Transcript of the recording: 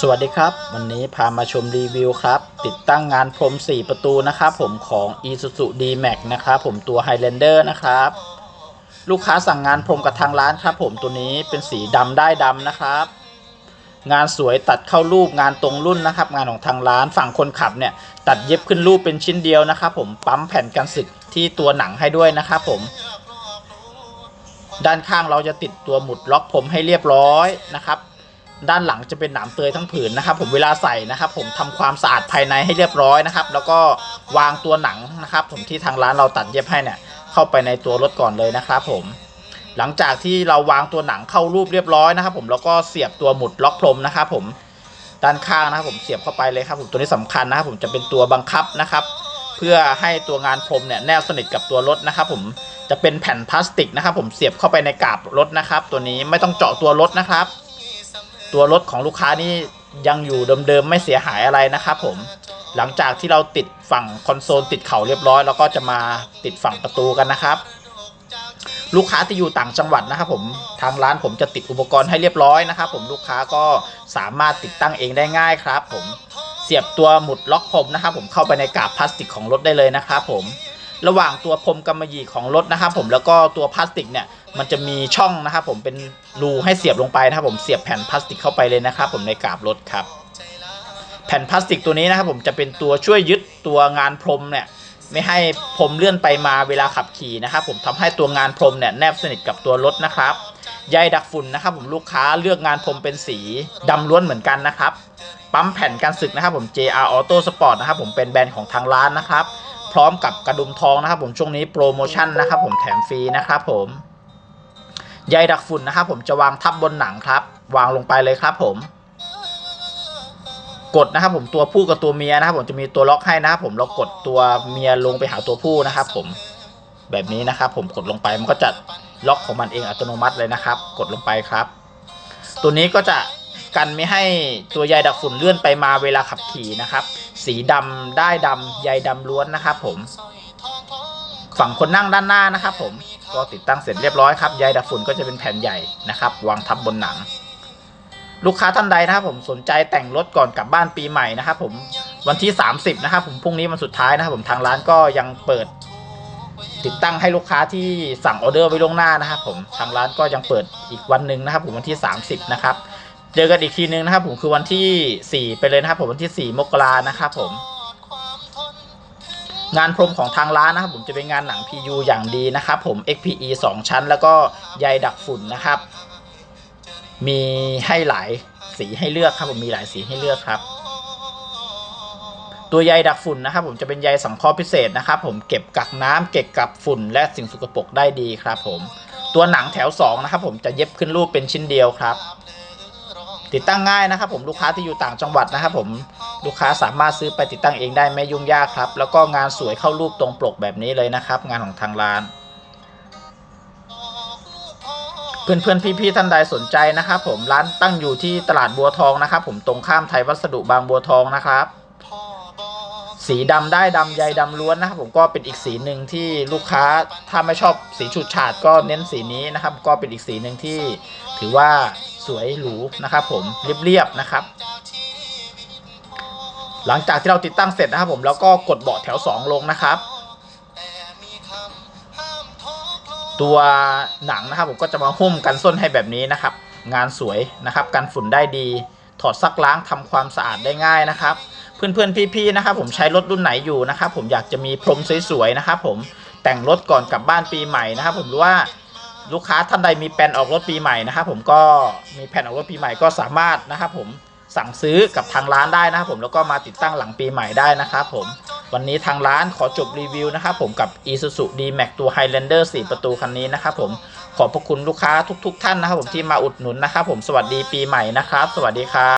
สวัสดีครับ วันนี้พามาชมรีวิวครับ ติดตั้งงานพรม 4 ประตูนะครับผมของ Isuzu D-Max นะครับผมตัว Highlander นะครับ ลูกค้าสั่งงานพรมกับทางร้านครับผมตัวนี้เป็นสีดำได้ดำนะครับ งานสวยตัดเข้ารูปงานตรงรุ่นนะครับ งานของทางร้านฝั่งคนขับเนี่ย ตัดเย็บขึ้นรูปเป็นชิ้นเดียวนะครับผมปั๊มแผ่นกันสึกที่ตัวหนังให้ด้วยนะครับผมด้านข้างเราจะติดตัวหมุดล็อกผมให้เรียบร้อยนะครับ ด้านหลังจะเป็นหนามเตยทั้งผืนนะครับผมเวลาใส่นะครับ ผมทำความสะอาดภายในให้เรียบร้อยนะครับ แล้วก็วางตัวหนังนะครับ ผมที่ทางร้านเราตัดเย็บให้เนี่ยเข้าไปในตัวรถก่อนเลยนะครับ ผม หลังจากที่เราวางตัวหนังเข้ารูปเรียบร้อยนะครับ ผมแล้วก็เสียบตัวหมุดล็อกพรมนะครับผมด้านข้างนะครับผมเสียบเข้าไปเลยครับผมตัวนี้สำคัญนะครับผมจะเป็นตัวบังคับนะครับ เพื่อให้ตัวงานพรมเนี่ยแนบสนิทกับตัวรถนะครับผมจะเป็นแผ่นพลาสติกนะครับ ผมเสียบเข้าไปในกาบรถนะครับ ตัวนี้ไม่ต้องเจาะตัวรถนะครับ ตัวรถของลูกค้านี่ยังอยู่เดิมๆไม่เสียหายอะไรนะครับผมหลังจากที่เราติดฝั่งคอนโซลติดเข่าเรียบร้อย แล้วก็จะมาติดฝั่งประตูกันนะครับ ลูกค้าที่อยู่ต่างจังหวัดนะครับผมทางร้านผมจะติดอุปกรณ์ให้เรียบร้อยนะครับผมลูกค้าก็สามารถติดตั้งเองได้ง่ายครับ ผมเสียบตัวหมุดล็อกพรมนะครับผมเข้าไปในกาบพลาสติกของรถได้เลยนะครับผมระหว่างตัวพรมกำมะหยี่ของรถนะครับผมแล้วก็ตัวพลาสติกเนี่ย มันจะมีช่องนะครับผมเป็นรูให้เสียบลงไปนะครับผมเสียบแผ่นพลาสติกเข้าไปเลยนะครับผมในกาบรถครับ แผ่นพลาสติกตัวนี้นะครับผมจะเป็นตัวช่วยยึดตัวงานพรมเนี่ยไม่ให้พรมเลื่อนไปมาเวลาขับขี่นะครับผมทำให้ตัวงานพรมเนี่ยแนบสนิทกับตัวรถนะครับใยดักฝุ่นนะครับผมลูกค้าเลือกงานพรมเป็นสีดำล้วนเหมือนกันนะครับปั๊มแผ่นกันสึกนะครับผม JR Auto Sport นะครับผมเป็นแบรนด์ของทางร้านนะครับ พร้อมกับกระดุมทองนะครับผมช่วงนี้โปรโมชั่นนะครับผมแถมฟรีนะครับผม ใยดักฝุ่นนะครับผมจะวางทับบนหนังครับ วางลงไปเลยครับผม กดนะครับผมตัวผู้กับตัวเมียนะครับ ผมจะมีตัวล็อกให้นะครับผมเรากดตัวเมียลงไปหาตัวผู้นะครับผมแบบนี้นะครับ ผมกดลงไปมันก็จะล็อกของมันเองอัตโนมัติเลยนะครับ กดลงไปครับ ตัวนี้ก็จะกันไม่ให้ตัวใยดักฝุ่นเลื่อนไปมาเวลาขับขี่นะครับ สีดำได้ดำใยดำล้วนนะครับ ผม ฝั่งคนนั่งด้านหน้านะครับผมก็ติดตั้งเสร็จเรียบร้อยครับใยดักฝุ่นก็จะเป็นแผ่นใหญ่นะครับ วางทับบนหนัง ลูกค้าท่านใดนะครับ ผมสนใจแต่งรถก่อนกลับบ้านปีใหม่นะครับ ผมวันที่ 30 นะครับ ผมพรุ่งนี้วันสุดท้ายนะครับ ผมทางร้านก็ยังเปิด ติดตั้งให้ลูกค้าที่สั่งออเดอร์ไว้ล่วงหน้านะครับ ผมทางร้านก็ยังเปิดอีกวันหนึ่งนะครับ ผมวันที่ 30 นะครับ เจอกันอีกทีนึงนะครับ ผมคือวันที่ 4 ไปเลยนะครับ ผมวันที่ 4 มกรานะครับ ผม งานพรมของทางร้านนะครับผมจะเป็นงานหนัง PU อย่างดีนะครับผม XPE 2 ชั้น แล้วก็ใยดักฝุ่นนะครับ มีให้หลายสีให้เลือกครับผมมีหลายสีให้เลือกครับ ตัวใยดักฝุ่นนะครับ ผมจะเป็นใยสังเคราะห์พิเศษนะครับผมเก็บกักน้ำเก็บกับฝุ่น และสิ่งสกปรกได้ดีครับผมตัวหนังแถว2นะครับผมจะเย็บขึ้นรูปเป็นชิ้นเดียวครับ ติดตั้งง่ายนะครับ ผมลูกค้าที่อยู่ต่างจังหวัดนะครับ ผม ลูกค้าสามารถซื้อไปติดตั้งเองได้ไม่ยุ่งยากครับ แล้วก็งานสวยเข้ารูปตรงปกแบบนี้เลยนะครับ งานของทางร้าน เพื่อนๆพี่ๆท่านใดสนใจนะครับ ผมร้านตั้งอยู่ที่ตลาดบัวทองนะครับ ผมตรงข้ามไทยวัสดุบางบัวทองนะครับ สีดำได้ดำใยดำล้วนนะครับผมก็เป็นอีกสีหนึ่งที่ลูกค้าถ้าไม่ชอบสีฉูดฉาดก็เน้นสีนี้นะครับ ก็เป็นอีกสีหนึ่งที่ถือว่าสวยหรูนะครับ ผมเรียบๆนะครับ หลังจากที่เราติดตั้งเสร็จนะครับผมแล้วก็กดเบาะแถว 2 ลงนะครับ ตัวหนังนะครับผมก็จะมาหุ้มกันส้นให้แบบนี้นะครับ งานสวยนะครับกันฝุ่นได้ดี ถอดซักล้างทำความสะอาดได้ง่ายนะครับ เพื่อนๆพี่ๆนะครับผมใช้รถรุ่นไหนอยู่นะครับผมอยากจะมีพรมสวยๆนะครับผมแต่งรถก่อนกลับบ้านปีใหม่นะครับผมหรือว่าลูกค้าท่านใดมีแผนออกรถปีใหม่นะครับผมก็มีแผนออกรถปีใหม่ก็สามารถนะครับผม สั่งซื้อกับทางร้านได้นะครับผมแล้วก็มาติดตั้งหลังปีใหม่ได้นะครับผมวันนี้ทางร้านขอจบรีวิวนะครับผมกับ Isuzu D-Max ตัว Highlander 4 ประตูคันนี้นะครับผมขอบพระคุณลูกค้าทุก ๆ ท่านนะครับผมที่มาอุดหนุนนะครับผมสวัสดีปีใหม่นะครับ สวัสดีครับ